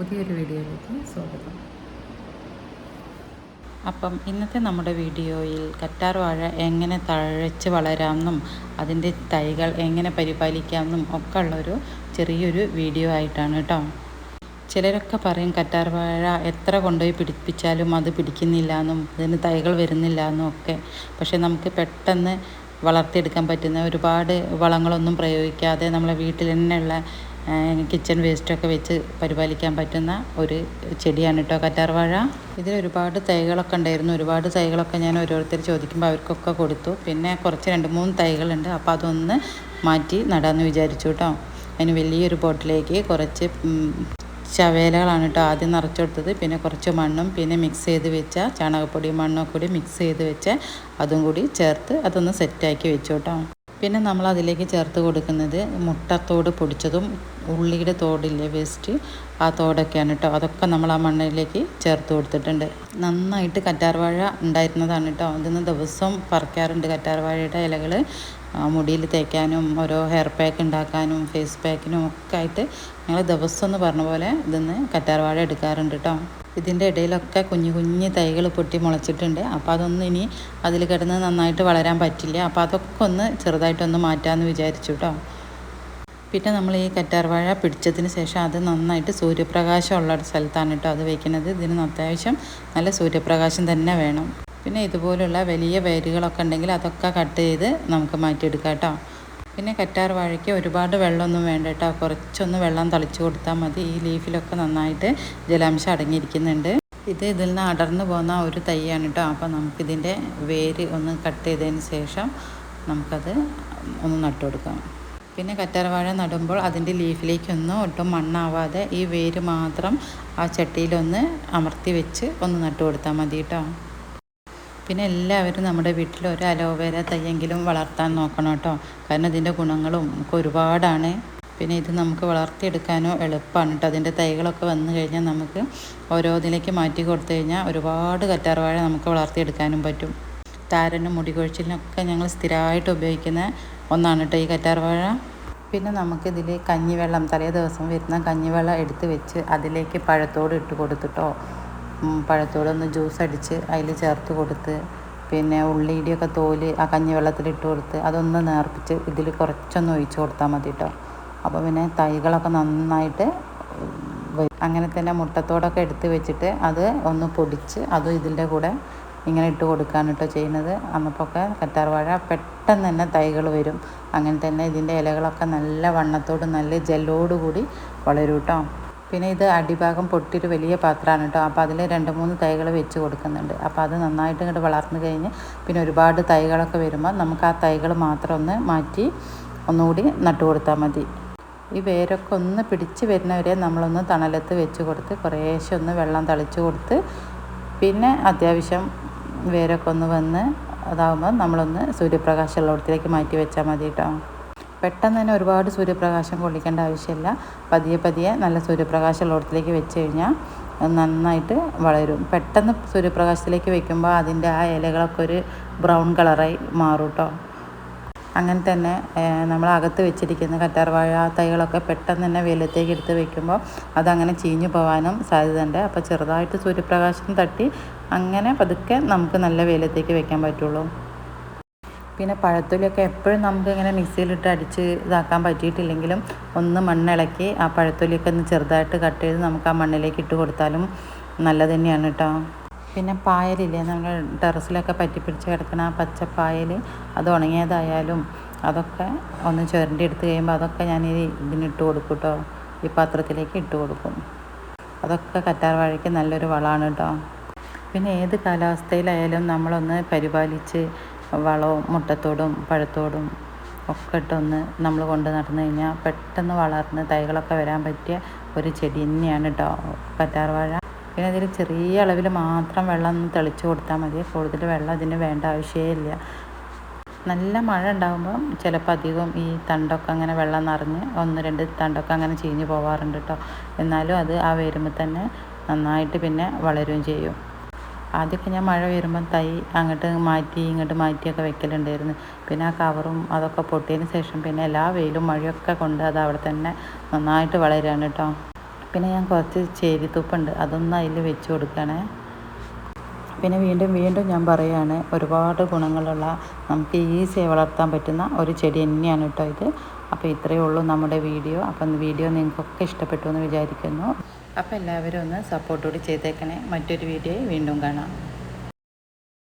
പുതിയൊരു വീഡിയോയിലേക്ക് സ്വാഗതം. അപ്പം ഇന്നത്തെ നമ്മുടെ വീഡിയോയിൽ കറ്റാർ വാഴ എങ്ങനെ തഴച്ച് വളരാമെന്നും അതിന്റെ തൈകൾ എങ്ങനെ പരിപാലിക്കാമെന്നും ഒക്കെ ഉള്ളൊരു ചെറിയൊരു വീഡിയോ ആയിട്ടാണ് കേട്ടോ. ചിലരൊക്കെ പറയും കറ്റാർ വാഴ എത്ര കൊണ്ടുപോയി പിടിപ്പിച്ചാലും അത് പിടിക്കുന്നില്ല എന്നും അതിന് തൈകൾ വരുന്നില്ല എന്നും ഒക്കെ. പക്ഷെ നമുക്ക് പെട്ടെന്ന് വളർത്തിയെടുക്കാൻ പറ്റുന്ന ഒരുപാട് വളങ്ങളൊന്നും പ്രയോഗിക്കാതെ നമ്മളെ വീട്ടിൽ തന്നെയുള്ള കിച്ചൺ വേസ്റ്റൊക്കെ വെച്ച് പരിപാലിക്കാൻ പറ്റുന്ന ഒരു ചെടിയാണ് കേട്ടോ കറ്റാർവാഴ. ഇതിൽ ഒരുപാട് തൈകളൊക്കെ ഉണ്ടായിരുന്നു. ഒരുപാട് തൈകളൊക്കെ ഞാൻ ഓരോരുത്തർ ചോദിക്കുമ്പോൾ അവർക്കൊക്കെ കൊടുത്തു. പിന്നെ കുറച്ച് രണ്ട് മൂന്ന് തൈകളുണ്ട്. അപ്പോൾ അതൊന്ന് മാറ്റി നടാമെന്ന് വിചാരിച്ചു കേട്ടോ അതിന് വലിയൊരു ബോട്ടിലേക്ക് കുറച്ച് ചവേലകളാണ് കേട്ടോ ആദ്യം നിറച്ചു കൊടുത്തത്. പിന്നെ കുറച്ച് മണ്ണും പിന്നെ മിക്സ് ചെയ്ത് വെച്ച ചാണകപ്പൊടിയും മണ്ണും കൂടി മിക്സ് ചെയ്ത് വെച്ച് അതും കൂടി ചേർത്ത് അതൊന്ന് സെറ്റാക്കി വെച്ചു കേട്ടോ പിന്നെ നമ്മൾ അതിലേക്ക് ചേർത്ത് കൊടുക്കുന്നത് മുട്ടത്തോട് പൊടിച്ചതും ഉള്ളിയുടെ തോടില്ലേ വേസ്റ്റ് ആ തോടൊക്കെയാണ് കേട്ടോ അതൊക്കെ നമ്മൾ ആ മണ്ണിലേക്ക് ചേർത്ത് കൊടുത്തിട്ടുണ്ട്. നന്നായിട്ട് കറ്റാർവാഴ ഉണ്ടായിരുന്നതാണ് കേട്ടോ അതിന്ന് ദിവസം പറിക്കാറുണ്ട് കറ്റാർവാഴയുടെ ഇലകൾ മുടിയിൽ തേക്കാനും ഓരോ ഹെയർ പാക്ക് ഉണ്ടാക്കാനും ഫേസ് പാക്കിനും ഒക്കെ ആയിട്ട് ഞങ്ങൾ ദിവസം എന്ന് പറഞ്ഞ പോലെ ഇതിന്ന് കറ്റാർവാഴ എടുക്കാറുണ്ട് കേട്ടോ ഇതിന്റെ ഇടയിലൊക്കെ കുഞ്ഞു കുഞ്ഞു തൈകൾ പൊട്ടി മുളച്ചിട്ടുണ്ട്. അപ്പോൾ അതൊന്നും ഇനി അതിൽ കിടന്ന് നന്നായിട്ട് വളരാൻ പറ്റില്ല. അപ്പോൾ അതൊക്കെ ഒന്ന് ചെറുതായിട്ടൊന്ന് മാറ്റാമെന്ന് വിചാരിച്ചു കേട്ടോ പിന്നെ നമ്മൾ ഈ കറ്റാർവാഴ പിടിച്ചതിന് ശേഷം അത് നന്നായിട്ട് സൂര്യപ്രകാശം ഉള്ള സ്ഥലത്താണ് കേട്ടോ അത് വയ്ക്കുന്നത് ഇതിന് അത്യാവശ്യം നല്ല സൂര്യപ്രകാശം തന്നെ വേണം. പിന്നെ ഇതുപോലുള്ള വലിയ വേരുകളൊക്കെ ഉണ്ടെങ്കിൽ അതൊക്കെ കട്ട് ചെയ്ത് നമുക്ക് മാറ്റിയെടുക്കാം കേട്ടോ. പിന്നെ കറ്റാർ വാഴയ്ക്ക് ഒരുപാട് വെള്ളമൊന്നും വേണ്ട കേട്ടോ. കുറച്ചൊന്ന് വെള്ളം തളിച്ചു കൊടുത്താൽ മതി. ഈ ലീഫിലൊക്കെ നന്നായിട്ട് ജലാംശം അടങ്ങിയിരിക്കുന്നുണ്ട്. ഇത് ഇതിൽ നിന്ന് അടർന്നു പോകുന്ന ഒരു തൈയാണ് കേട്ടോ. അപ്പോൾ നമുക്കിതിന്റെ വേര് ഒന്ന് കട്ട് ചെയ്തതിന് ശേഷം നമുക്കത് ഒന്ന് നട്ടു കൊടുക്കാം. പിന്നെ കറ്റാർവാഴ നടുമ്പോൾ അതിന്റെ ലീഫിലേക്കൊന്നും ഒട്ടും മണ്ണാവാതെ ഈ വേര് മാത്രം ആ ചട്ടിയിലൊന്ന് അമർത്തി വെച്ച് ഒന്ന് നട്ടു കൊടുത്താൽ മതി കേട്ടോ. പിന്നെ എല്ലാവരും നമ്മുടെ വീട്ടിൽ ഒരു അലോവേര തയ്യെങ്കിലും വളർത്താൻ നോക്കണം കേട്ടോ. കാരണം ഇതിന്റെ ഗുണങ്ങളും നമുക്ക് ഒരുപാടാണ്. പിന്നെ ഇത് നമുക്ക് വളർത്തിയെടുക്കാനോ എളുപ്പമാണ് കേട്ടോ. അതിന്റെ തൈകളൊക്കെ വന്നു കഴിഞ്ഞാൽ നമുക്ക് ഓരോ ഇതിലേക്ക് മാറ്റി കൊടുത്തു കഴിഞ്ഞാൽ ഒരുപാട് കറ്റാർവാഴ നമുക്ക് വളർത്തിയെടുക്കാനും പറ്റും. താരനും മുടി കൊഴിച്ചിലിനൊക്കെ ഞങ്ങൾ സ്ഥിരമായിട്ട് ഉപയോഗിക്കുന്ന ഒന്നാണ് കേട്ടോ ഈ കറ്റാർവാഴ. പിന്നെ നമുക്കിതിൽ കഞ്ഞിവെള്ളം തലേ ദിവസം വരുന്ന കഞ്ഞിവെള്ളം എടുത്ത് വെച്ച് അതിലേക്ക് പഴത്തോട് ഇട്ട് കൊടുത്തിട്ടോ പഴത്തോടൊന്ന് ജ്യൂസ് അടിച്ച് അതിൽ ചേർത്ത് കൊടുത്ത് പിന്നെ ഉള്ളിയുടെയൊക്കെ തോൽ ആ കഞ്ഞിവെള്ളത്തിൽ ഇട്ട് കൊടുത്ത് അതൊന്ന് നേർപ്പിച്ച് ഇതിൽ കുറച്ചൊന്ന് ഒഴിച്ച് കൊടുത്താൽ മതി കേട്ടോ അപ്പോൾ പിന്നെ തൈകളൊക്കെ നന്നായിട്ട് അങ്ങനെ തന്നെ മുട്ടത്തോടൊക്കെ എടുത്ത് വെച്ചിട്ട് അത് ഒന്ന് പൊടിച്ച് അതും ഇതിന്റെ കൂടെ ഇങ്ങനെ ഇട്ട് കൊടുക്കുകയാണ് കേട്ടോ ചെയ്യുന്നത്. അന്നപ്പോഴൊക്കെ കറ്റാർവാഴ പെട്ടെന്ന് തന്നെ തൈകൾ വരും. അങ്ങനെ തന്നെ ഇതിന്റെ ഇലകളൊക്കെ നല്ല വണ്ണത്തോട് നല്ല ജെല്ലോട് കൂടി വളരും കേട്ടോ പിന്നെ ഇത് അടിഭാഗം പൊട്ടിയൊരു വലിയ പാത്രമാണ് കേട്ടോ. അപ്പോൾ അതിൽ രണ്ട് മൂന്ന് തൈകൾ വെച്ച് കൊടുക്കുന്നുണ്ട്. അപ്പോൾ അത് നന്നായിട്ട് ഇങ്ങോട്ട് വളർന്നു കഴിഞ്ഞ് പിന്നെ ഒരുപാട് തൈകളൊക്കെ വരുമ്പോൾ നമുക്ക് ആ തൈകൾ മാത്രം ഒന്ന് മാറ്റി ഒന്നുകൂടി നട്ടു കൊടുത്താൽ മതി. ഈ വേരൊക്കെ ഒന്ന് പിടിച്ച് വരുന്നവരെ നമ്മളൊന്ന് തണലത്ത് വെച്ച് കൊടുത്ത് കുറേശ്ശെ ഒന്ന് വെള്ളം തളിച്ച് കൊടുത്ത് പിന്നെ അത്യാവശ്യം വേരൊക്കെ ഒന്ന് വന്ന് അതാകുമ്പോൾ നമ്മളൊന്ന് സൂര്യപ്രകാശമുള്ളിടത്തേക്ക് മാറ്റി വെച്ചാൽ മതി കേട്ടോ. പെട്ടെന്ന് തന്നെ ഒരുപാട് സൂര്യപ്രകാശം കൊള്ളിക്കേണ്ട ആവശ്യമില്ല. പതിയെ പതിയെ നല്ല സൂര്യപ്രകാശം ഉള്ളിടത്തിലേക്ക് വെച്ച് കഴിഞ്ഞാൽ നന്നായിട്ട് വളരും. പെട്ടെന്ന് സൂര്യപ്രകാശത്തിലേക്ക് വെക്കുമ്പോൾ അതിന്റെ ആ ഇലകളൊക്കെ ഒരു ബ്രൗൺ കളറായി മാറും കേട്ടോ അങ്ങനെ തന്നെ നമ്മൾ അകത്ത് വെച്ചിരിക്കുന്ന കറ്റാർവാഴ തൈകളൊക്കെ പെട്ടെന്ന് തന്നെ വെയിലത്തേക്ക് എടുത്ത് വെക്കുമ്പോൾ അതങ്ങനെ ചീഞ്ഞു പോകാനും സാധ്യതയുണ്ട്. അപ്പോൾ ചെറുതായിട്ട് സൂര്യപ്രകാശം തട്ടി അങ്ങനെ പതുക്കെ നമുക്ക് നല്ല വെയിലത്തേക്ക് വെക്കാൻ പറ്റുള്ളൂ. പിന്നെ പഴത്തൊലിയൊക്കെ എപ്പോഴും നമുക്ക് ഇങ്ങനെ മിക്സിയിലിട്ട് അടിച്ച് ഇതാക്കാൻ പറ്റിയിട്ടില്ലെങ്കിലും ഒന്ന് മണ്ണിളക്കി ആ പഴത്തൊലിയൊക്കെ ഒന്ന് ചെറുതായിട്ട് കട്ട് ചെയ്ത് നമുക്ക് ആ മണ്ണിലേക്ക് ഇട്ട് കൊടുത്താലും നല്ല തന്നെയാണ് കേട്ടോ. പിന്നെ പായലില്ലേ? നമ്മൾ ടെറസിലൊക്കെ പറ്റിപ്പിടിച്ച് കിടക്കുന്ന ആ പച്ചപ്പായൽ അത് ഉണങ്ങിയതായാലും അതൊക്കെ ഒന്ന് ചുരണ്ടി എടുത്ത് കഴിയുമ്പോൾ അതൊക്കെ ഞാൻ ഈ ഇതിനിട്ട് കൊടുക്കും കേട്ടോ. ഈ പാത്രത്തിലേക്ക് ഇട്ട് കൊടുക്കും. അതൊക്കെ കറ്റാർ വാഴയ്ക്ക് നല്ലൊരു വളമാണ് കേട്ടോ. പിന്നെ ഏത് കാലാവസ്ഥയിലായാലും നമ്മളൊന്ന് പരിപാലിച്ച് വളവും മുട്ടത്തോടും പഴത്തോടും ഒക്കെ ഇട്ടൊന്ന് നമ്മൾ കൊണ്ട് നടന്നു കഴിഞ്ഞാൽ പെട്ടെന്ന് വളർന്ന് തൈകളൊക്കെ വരാൻ പറ്റിയ ഒരു ചെടി തന്നെയാണ് കേട്ടോ കറ്റാർവാഴ പിന്നെ അതിൽ ചെറിയ അളവിൽ മാത്രം വെള്ളം ഒന്ന് തെളിച്ച് കൊടുത്താൽ മതി. കൂടുതൽ വെള്ളം അതിന് വേണ്ട ആവശ്യമേ നല്ല മഴ ഉണ്ടാകുമ്പോൾ ചിലപ്പോൾ അധികം ഈ തണ്ടൊക്കെ അങ്ങനെ വെള്ളം നിറഞ്ഞ് ഒന്ന് രണ്ട് തണ്ടൊക്കെ അങ്ങനെ ചീഞ്ഞ് പോവാറുണ്ട് കേട്ടോ എന്നാലും അത് ആ വരുമ്പോൾ തന്നെ നന്നായിട്ട് പിന്നെ വളരുകയും ചെയ്യും. ആദ്യമൊക്കെ ഞാൻ മഴ വരുമ്പം തൈ അങ്ങോട്ട് മാറ്റി ഇങ്ങോട്ട് മാറ്റിയൊക്കെ വെക്കലുണ്ടായിരുന്നു. പിന്നെ ആ കവറും അതൊക്കെ പൊട്ടിയതിന് ശേഷം പിന്നെ എല്ലാ വെയിലും മഴയൊക്കെ കൊണ്ട് അത് അവിടെ തന്നെ നന്നായിട്ട് വളരുകയാണ് കേട്ടോ പിന്നെ ഞാൻ കുറച്ച് ചേരിത്തുപ്പുണ്ട് അതൊന്ന് അതിൽ വെച്ച് കൊടുക്കണേ. പിന്നെ വീണ്ടും വീണ്ടും ഞാൻ പറയുകയാണ് ഒരുപാട് ഗുണങ്ങളുള്ള നമുക്ക് ഈസിയായി വളർത്താൻ പറ്റുന്ന ഒരു ചെടി തന്നെയാണ് കേട്ടോ ഇത്. അപ്പോൾ ഇത്രയേ ഉള്ളൂ നമ്മുടെ വീഡിയോ. അപ്പം വീഡിയോ നിങ്ങൾക്കൊക്കെ ഇഷ്ടപ്പെട്ടു എന്ന് വിചാരിക്കുന്നു. അപ്പോൾ എല്ലാവരും ഒന്ന് സപ്പോർട്ടോട് ചെയ്തേക്കണേ. മറ്റൊരു വീഡിയോ വീണ്ടും കാണാം.